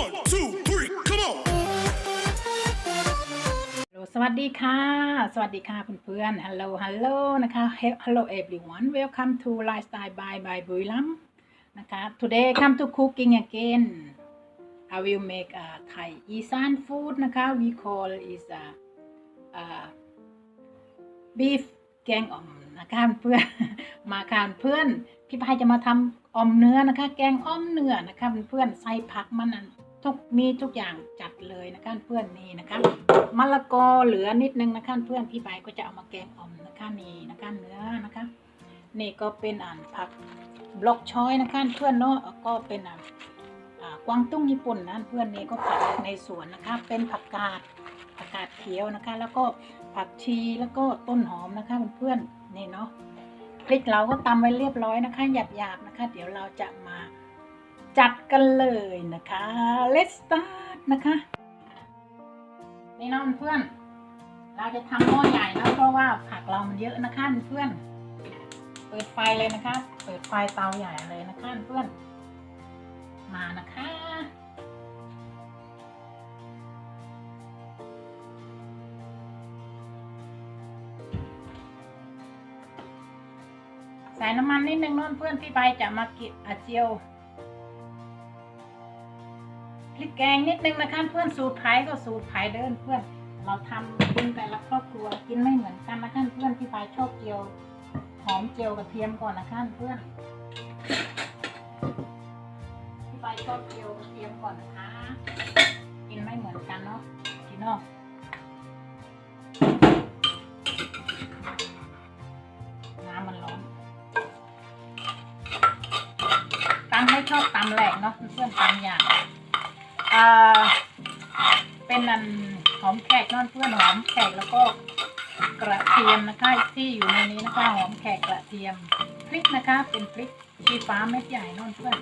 One, two, three, come on. สวัสดีค่ะ สวัสดีค่ะเพื่อนๆ Hello Hello นะคะ Hello everyone Welcome to Lifestyle by by บุรีรัมย์นะคะ Today come to cooking again I will make a Thai Isan food นะคะ We call is a, a beef แกงอ่อมนะคะเพื่อนมาค่ะเพื่อนพี่พายจะมาทำอ่อมเนื้อนะคะ แกงอ่อมเนื้อนะคะเพื่อนใส่ผักมันนั่น ทุกมีทุกอย่างจัดเลยนะคะเพื่อนนี่นะคะมะละกอเหลือนิดนึงนะคะเพื่อนพี่ใบก็จะเอามาแกงอ่อมนะคะนี่นะคะเนื้อนะคะนี่ก็เป็นอ่านผักบล็อกชอยนะคะเพื่อนเนาะก็เป็นอ่าอ่ากวางตุ้งญี่ปุ่นนะเพื่อนนี่ก็ผักในสวนนะคะเป็นผักกาดผักกาดเขียวนะคะ แล้วก็ผักชีแล้วก็ต้นหอมนะคะเพื่อนๆนี่เนาะพริกเราก็ตำไว้เรียบร้อยนะคะหยาบๆนะคะ เดี๋ยวเราจะมา จัดกันเลยนะคะ let's start นะคะ นี่น้องเพื่อน เราจะทำหม้อใหญ่นะเพราะว่าผักเรามันเยอะนะคะเพื่อน เปิดไฟเลยนะคะ เปิดไฟเตาใหญ่เลยนะคะเพื่อน มานะคะใส่น้ำมันนิดนึงน้องเพื่อนพี่ใบจะมากินอาเจียว แกงนิดนึงนะคะเพื่อนสูตรไผ่ก็สูตรไผ่เดินเพื่อน เราทำกินแต่ละครอบครัวกินไม่เหมือนกันนะคะเพื่อนพี่ปายชอบเจียวหอมเจียวกระเทียมก่อนนะคะเพื่อนพี่ปายชอบเจียวกระเทียมก่อนนะคะ กินไม่เหมือนกันเนาะพี่น้องน้ำมันร้อนตำให้ชอบตำแหลกเนาะเพื่อนตำอย่าง อ่าเป็นนันหอมแขกนั่นเพื่อนหอมแขกแล้วก็กระเทียมนะคะที่อยู่ในนี้นะคะหอมแขกกระเทียมพริกนะคะ เป็นพริกชีฟ้าเม็ดใหญ่นั่นเพื่อน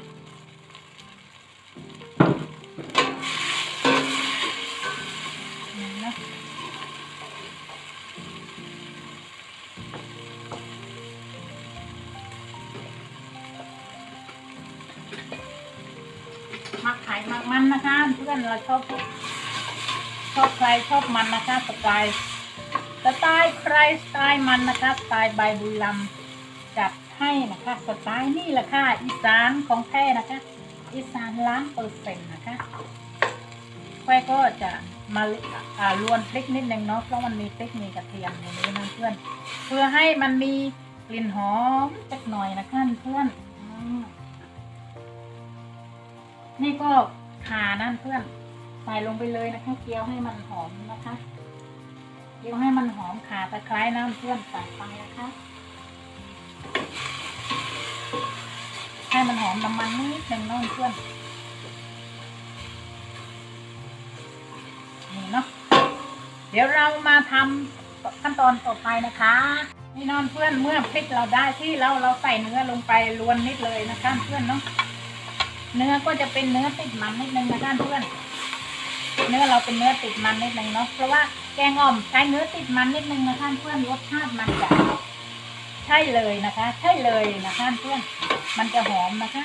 เพื่อนเราชอบชอบใครชอบมันนะคะสไตล์สไตล์ใครสไตล์มันนะคะสไตล์ใบบุรีรัมจัดให้นะคะสไตล์นี่แหละค่ะอีสานของแท้นะคะ อีสานล้านเปอร์เซ็นต์นะคะแค่อยก็จะมาอ่าลวนพริกนิดนึงเนาะเพราะมันมีพริกมีกระเทียมในนี้นะเพื่อน เพื่อให้มันมีกลิ่นหอมสักหน่อยนะคะเพื่อนนี่ก็ ขานั่นเพื่อนใส่ลงไปเลยนะคะเกี๊ยวให้มันหอมนะคะเกี๊ยวให้มันหอมขาตะไคร้น้ำเพื่อนใส่ไปนะคะให้มันหอมน้ำมันนิดนึงน้องเพื่อนนี่เนาะเดี๋ยวเรามาทำขั้นตอนต่อไปนะคะนี่น้องเพื่อนเมื่อพริกเราได้ที่แล้วเราใส่เนื้อลงไปลวนนิดเลยนะคะเพื่อนเนาะ เนื้อก็จะเป็นเนื้อติดมันนิดนึงนะท่านเพื่อนเนื้อเราเป็นเนื้อติดมันนิดนึงเนาะเพราะว่าแกงอ่อมใช้เนื้อติดมันนิดนึงนะท่านเพื่อนรสชาติมันจะใช่เลยนะคะ ใช่เลยนะท่านเพื่อน มันจะหอมนะคะ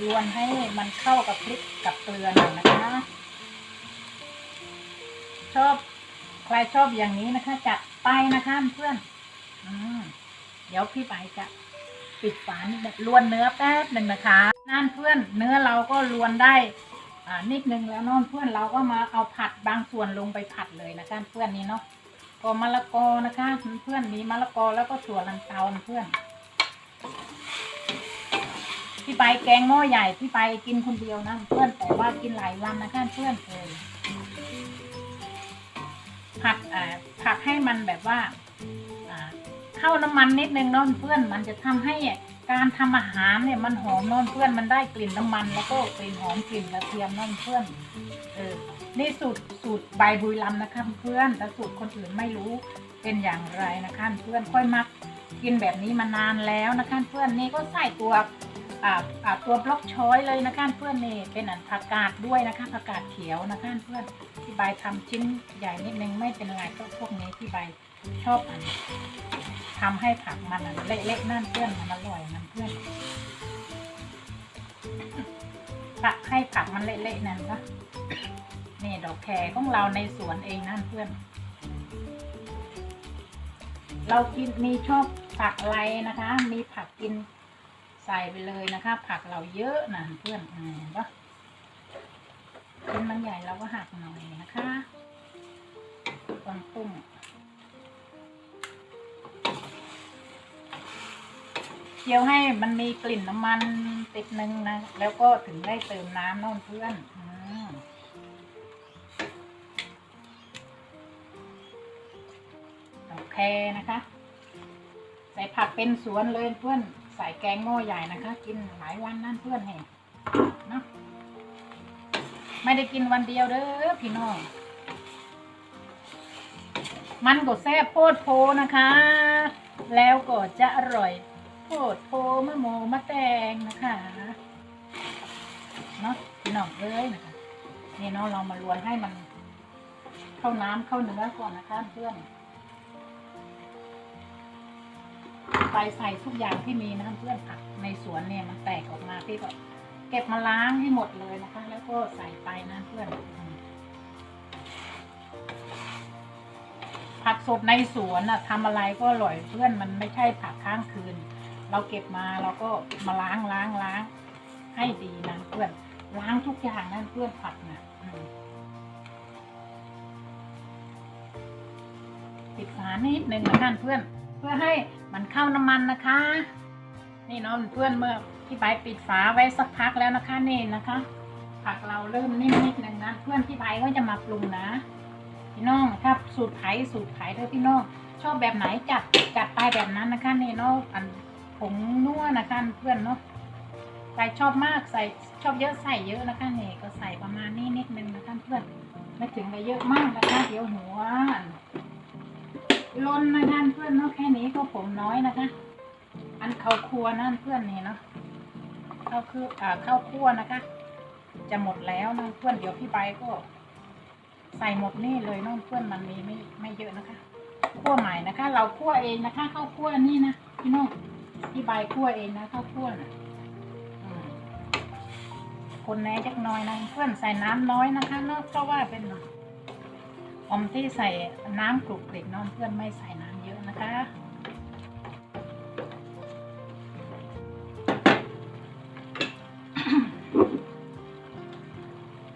รวนให้มันเข้ากับพริกกับเกลือหน่อยนะคะ ชอบใครชอบอย่างนี้นะคะจัดไปนะคะเพื่อนอเดี๋ยวพี่ไปจะ ปิดฝานิดนึงลวนเนื้อแป๊บหนึ่งนะคะนั่นเพื่อนเนื้อเราก็ลวนได้อ่านิดนึงแล้วเนอนเพื่อนเราก็มาเอาผัดบางส่วนลงไปผัดเลยนะคะเพื่อนนี้เนาะก็มะละกอนะคะเพื่อนมีมะละกอแล้วก็ถั่วลันเตาเพื่อนพี่ไปแกงหม้อใหญ่พี่ไปกินคนเดียวนะเพื่อนแต่ว่ากินหลายวันนะคะเพื่อนเออผัดอ่าผัดให้มันแบบว่า เข้าน้ำมันนิดนึงนอนเพื่อน มันจะทำให้การทำอาหารเนี่ยมันหอมนอนเพื่อนมันได้กลิ่นน้ำมัน แล้วก็กลิ่นหอมกลิ่นกระเทียมนอนเพื่อนเออนี่สูตรสูตรใบบุยลำนะคะเพื่อนแต่สูตรคนอื่นไม่รู้เป็นอย่างไรนะคะเพื่อนค่อยมักกินแบบนี้มานานแล้วนะคะเพื่อนนี่ก็ใส่ตัวอ่าอ่าตัวบล็อกช้อยเลยนะคะเพื่อนนี่เป็นอันผักกาดด้วยนะคะผักกาดเขียวนะคะเพื่อนที่ใบทำชิ้นใหญ่นิดนึงไม่เป็นไรก็พวกนี้ที่ใบชอบอัน ทำให้ผักมันเละๆนั่นเพื่อนมันอร่อยมันเพื่อนผักให้ผักมันเละๆนั่นก็นี่ดอกแครของเราในสวนเองนั่นเพื่อน เรากินมีชอบผักอะไรนะคะ มีผักกินใส่ไปเลยนะคะ ผักเราเยอะนะเพื่อนอืมเห็นปะชิ้นมันใหญ่เราก็หักหน่อยนะคะกวาง เคี่ยวให้มันมีกลิ่นน้ำมันติดนึงนะ แล้วก็ถึงได้เติมน้ำน้องเพื่อนอืมโอเคนะคะ ใส่ผักเป็นสวนเลยเพื่อน ใส่แกงหม้อใหญ่นะคะ กินหลายวันนั่นเพื่อนเห็นเนาะไม่ได้กินวันเดียวเด้อพี่น้องมันก็แซ่บโพดโพนะคะ แล้วก็จะอร่อย โพดโพมะโมมะแตงนะคะเนาะพี่น้องเอ้ยนะคะนี่เนาะเรามาลวนให้มัน เข้าน้ำเข้าเนื้อก่อนนะคะเพื่อนไปใส่ทุกอย่างที่มีนะคะเพื่อนผักในสวนเนี่ยมันแตกออกมาพี่ก็เก็บมาล้างให้หมดเลยนะคะ แล้วก็ใส่ไปนะเพื่อนผักสดในสวนน่ะทำอะไรก็อร่อยเพื่อนมันไม่ใช่ผักค้างคืน เราเก็บมาเราก็มาล้างล้างล้างให้ดีนะเพื่อนล้างทุกอย่างนะเพื่อนผักนะอืมปิดฝานิดนึงนะท่านเพื่อน เพื่อให้มันเข้าน้ำมันนะคะ นี่เนาะเพื่อนเมื่อพี่ใบปิดฝาไว้สักพักแล้วนะคะนี่นะคะ ผักเราเริ่มนิ่มนิดนึงนะเพื่อนพี่ใบก็จะมาปรุงนะ พี่น้องครับสูตรไผ่สูตรไผ่เด้อพี่น้องชอบแบบไหนจัดจัดไปแบบนั้นนะคะนี่เนาะอัน ผงนัวนะคะเพื่อนเนาะใส่ชอบมากใส่ชอบเยอะใส่เยอะนะคะนี่ก็ใส่ประมาณนี้นิดนึงนะคะเพื่อนไม่ถึงกับเยอะมากนะคะเดี๋ยวหัวล้นนะท่านเพื่อนเนาะแค่นี้ก็ผมน้อยนะคะ อันข้าวครัวนั่นเพื่อนนี่เนาะข้าวคืออ่าข้าวคั่วนะคะ จะหมดแล้วนะเพื่อนเดี๋ยวพี่ใบก็ ใส่หมดนี่เลยน้องเพื่อนมันมีไม่ไม่เยอะนะคะคั่วใหม่นะคะ เราคั่วเองนะคะข้าวคั่วนี่นะพี่น้อง พี่ใบคั่วเองนะข้าวคั่วนะคนแน่จักน้อยนะเพื่อนใส่น้ำน้อยนะคะเนาะเพราะว่าเป็นอมที่ใส่น้ำกรุกกริกน้องเพื่อนไม่ใส่น้ำเยอะนะคะ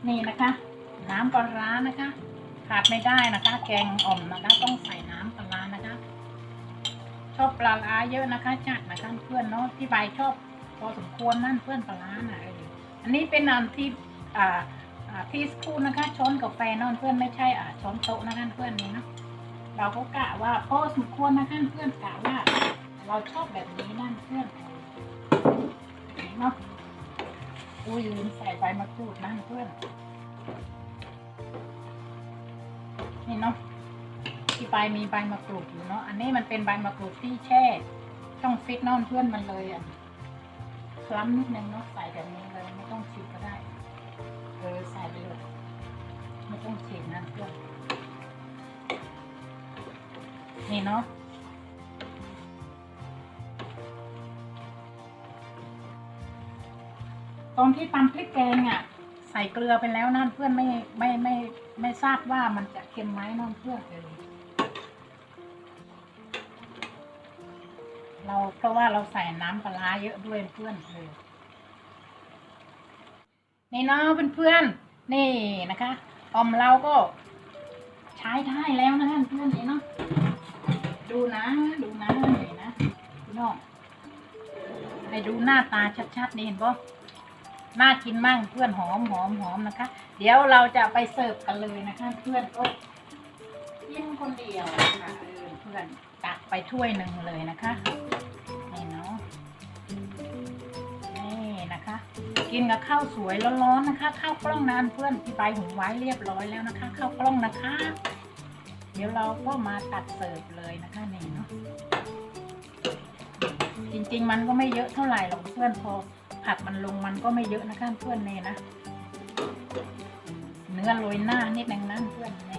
นี่นะคะ น้ำปลาร้านะคะ ขาดไม่ได้นะคะ แกงอ่อมนะคะต้องใส่ ชอบปลาร้าเยอะนะคะจัดนะคะเพื่อนเนาะพี่ใบชอบพอสมควรนั่นเพื่อนปลาร้าน่ะอันนี้เป็นน้ำที่อ่าอ่าทีสปูนนะคะ ช้อนกาแฟนอนเพื่อนไม่ใช่อ่าช้อนโต๊ะนะคะเพื่อนนี่เนาะเราก็กะว่าพอสมควรนะคะเพื่อนกะว่า เราชอบแบบนี้นั่นเพื่อนเนาะอุ้ยลืมใส่ใบมะกรูดนั่นเพื่อนนี่เนาะ ใบมีใบมะกรูดอยู่เนาะอันนี้มันเป็นใบมะกรูดที่แช่ช่องฟิตนอนเพื่อนมันเลยอะคล้ำนิดนึงเนาะใส่แบบนี้เลยไม่ต้องฉีกก็ได้เออใส่ไปเลยไม่ต้องฉีดนะเพื่อนนี่เนาะตอนที่ตำพริกแกงอะใส่เกลือไปแล้วนั่นเพื่อนไม่ไม่ไม่ไม่ทราบว่ามันจะเค็มไหมนั่นเพื่อนเออ เราเพราะว่าเราใส่น้ำปลาเยอะด้วยเพื่อนเออนี่เนาะเพื่อนๆนี่นะคะออมเราก็ใช้ได้แล้วนะเพื่อนนี่เนาะดูนะดูนะนี่นะพี่น้องให้ดูหน้าตาชัดๆนี่เห็นปะน่ากินมากเพื่อนหอมหอมหอมนะคะ เดี๋ยวเราจะไปเสิร์ฟกันเลยนะคะ เพื่อนโอ๊ยกินคนเดียวนะคะเพื่อน ตักไปถ้วยหนึ่งเลยนะคะนี่เนาะนี่นะคะ กินกับข้าวสวยร้อนๆนะคะ ข้าวกล้องนานเพื่อนพี่ใบหุงไว้เรียบร้อยแล้วนะคะ ข้าวกล้องนะคะ เดี๋ยวเราก็มาตัดเสิร์ฟเลยนะคะนี่เนาะจริงๆมันก็ไม่เยอะเท่าไหร่หรอกเพื่อนพอผัดมันลงมันก็ไม่เยอะนะคะเพื่อนเนี่นะ เนื้อโรยหน้านิดนึงนะเพื่อนเนี่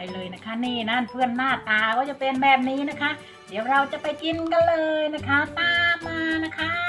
ไฟเลยนะคะ นี่นั่นเพื่อนหน้าตาก็จะเป็นแบบนี้นะคะ เดี๋ยวเราจะไปกินกันเลยนะคะ ตามมานะคะ